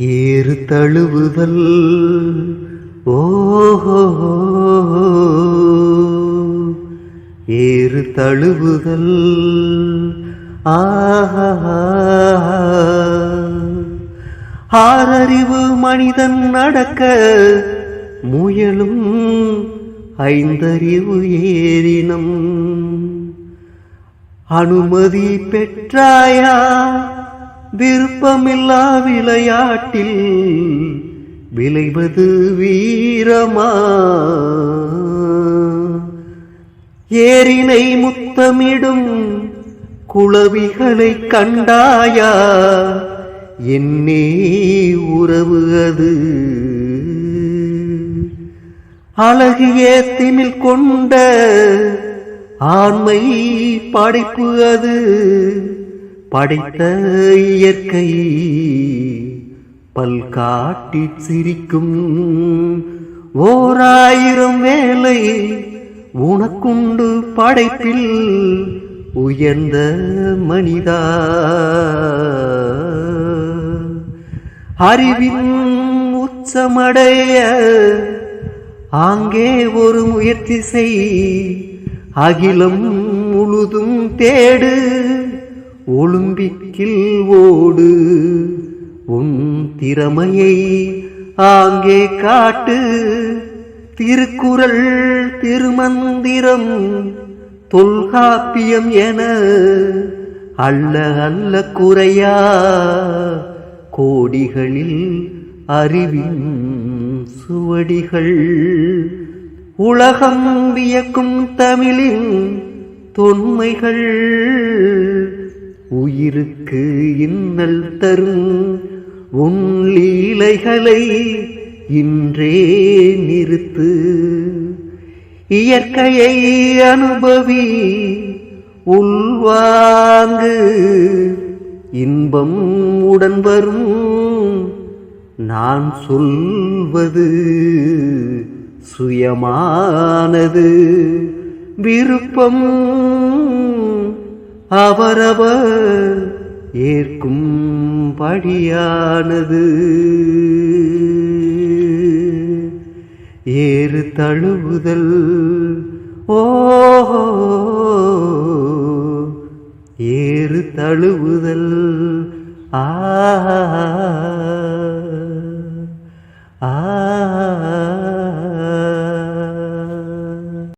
ஏறு தழுவுதல். ஓஹோ ஏறு தழுவுதல். ஆஹா ஆறறிவு மனிதன் நடக்க முயலும் ஐந்தறிவு ஏறினம் அனுமதி பெற்றாயா? விருப்பமில்லா விளையாட்டில் விளைவது வீரமா? ஏரினை முத்தமிடும் குளவிகளை கண்டாயா? என்னே உறவு அது? அழகிய திமில் கொண்ட ஆண்மை படைப்பு அது? படைத்த இயற்கை பல்காட்டி சிரிக்கும். ஓராயிரம் வேலை உனக்குண்டு படைப்பில் உயர்ந்த மனிதா. அறிவின் உச்சமடைய ஆங்கே ஒரு முயற்சி செய். அகிலம் முழுதும் தேடு. ஒலிம்பிக்கில் ஓடு. உன் திறமையை ஆங்கே காட்டு. திருக்குறள் திருமந்திரம் தொல்காப்பியம் என அல்ல அல்ல குறையா. கோடிகளில் அறிவின் சுவடிகள். உலகம் வியக்கும் தமிழின் தொன்மைகள். உயிருக்கு இன்னல் தரும் உன் லீலைகளை இன்றே நிறுத்து. இயற்கையை அனுபவி உள்வாங்கு. இன்பம் உடன் வரும் நான் சொல்வது சுயமானது. விருப்பம் அவரவர் ஏற்கும் படியானது. ஏறு தழுவுதல் ஓஹோ. ஏறு தழுவுதல் ஆஹா.